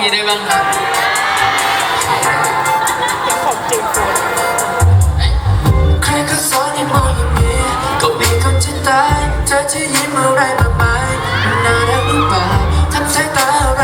มีได้บ้างครับขอจริงคนใครก็สอนให้มองอย่งนี้ก็มีคนจะตายเธอจะยิ้มอะไรมากมายน้าแดงหรือเปล่าทำสายตาอะไร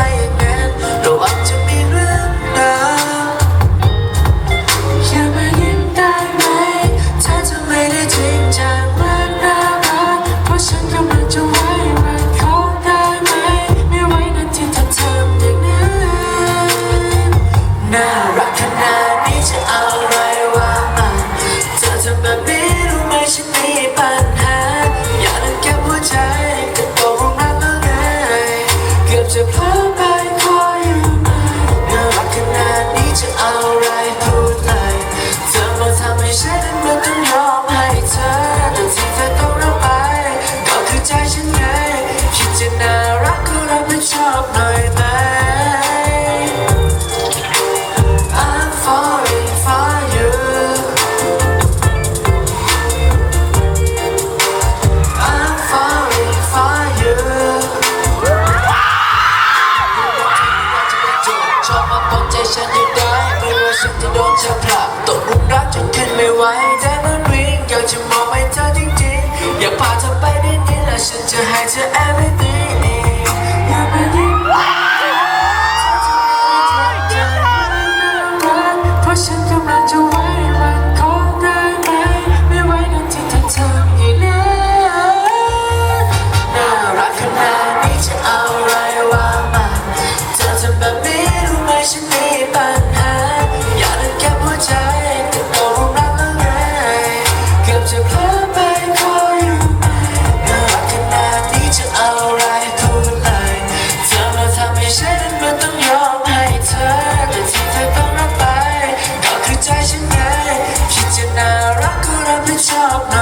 should you hide your everything? bitch up